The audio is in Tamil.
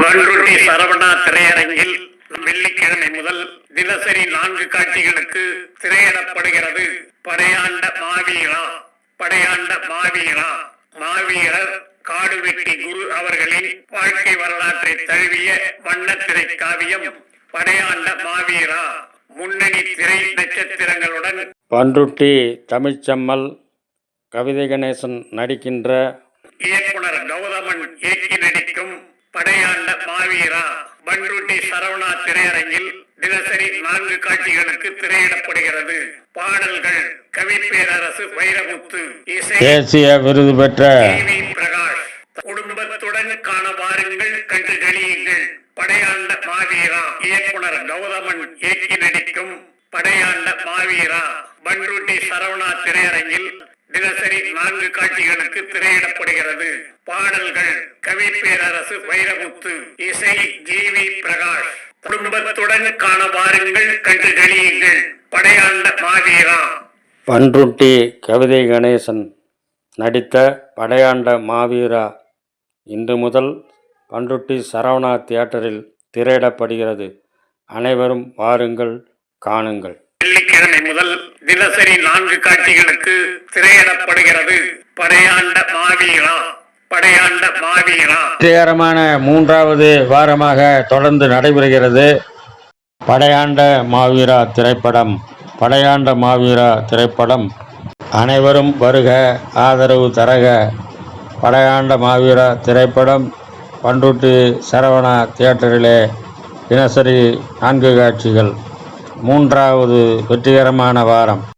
வன்ருட்டி சரவணா திரையரங்கில் வெள்ளிக்கிழமை முதல் தினசரி நான்கு காட்சிகளுக்கு திரையிடப்படுகிறது. படையாண்ட மாவீரா படையாண்ட மாவீரா மாவீரர் காடுவெட்டி குரு அவர்களின் வாழ்க்கை வரலாற்றை தழுவிய வண்ணத்திரை காவியம் படையாண்ட மாவீரா. முன்னணி திரை நட்சத்திரங்களுடன் பன்ருட்டி தமிழ்ச்செம்மல் கவிதை கணேசன் நடிக்கின்ற இயக்குனர் கௌதமன் இயக்கி மாவீரா பன்ருட்டி சரவணா திரையரங்கில் தினசரி நான்கு காட்சிகளுக்கு திரையிடப்படுகிறது. பாடல்கள் கவி பேரரசு வைரமுத்து இசை தேசிய விருது பெற்ற. பிரகாஷ். குடும்பத்துடன் காண வாருங்கள் கண்டு கழியுங்கள். படையாண்ட மாவீரா இயக்குனர் கௌதமன் இயக்கி நடிக்கும் படையாண்ட மாவீரா. பன்ருட்டி சரவணா திரையரங்கில் தினசரி நான்கு காட்சிகளுக்கு திரையிடப்படுகிறது. பாடல்கள் கவி பேரரசு வைரமுத்து இசை ஜி.வி. பிரகாஷ். குடும்பத்துடன் காண வாருங்கள் கண்டு கழியுங்கள். படையாண்ட மாவீரா. பன்ருட்டி கவிதை கணேசன் நடித்த படையாண்ட மாவீரா இன்று முதல் பன்ருட்டி சரவணா தியேட்டரில் திரையிடப்படுகிறது. அனைவரும் வாருங்கள் காணுங்கள். வெள்ளிக்கிழமை முதல் தினசரி நான்கு காட்சிகளுக்கு திரையிடப்படுகிறது. படையாண்ட மாவீரா படையாண்ட மாவீரா. வெற்றிகரமான மூன்றாவது வாரமாக தொடர்ந்து நடைபெறுகிறது. படையாண்ட மாவீரா திரைப்படம் படையாண்ட மாவீரா திரைப்படம். அனைவரும் வருக ஆதரவு தரக. படையாண்ட மாவீரா திரைப்படம் பண்ருட்டி சரவணா தியேட்டரிலே தினசரி நான்கு காட்சிகள். மூன்றாவது வெற்றிகரமான வாரம்.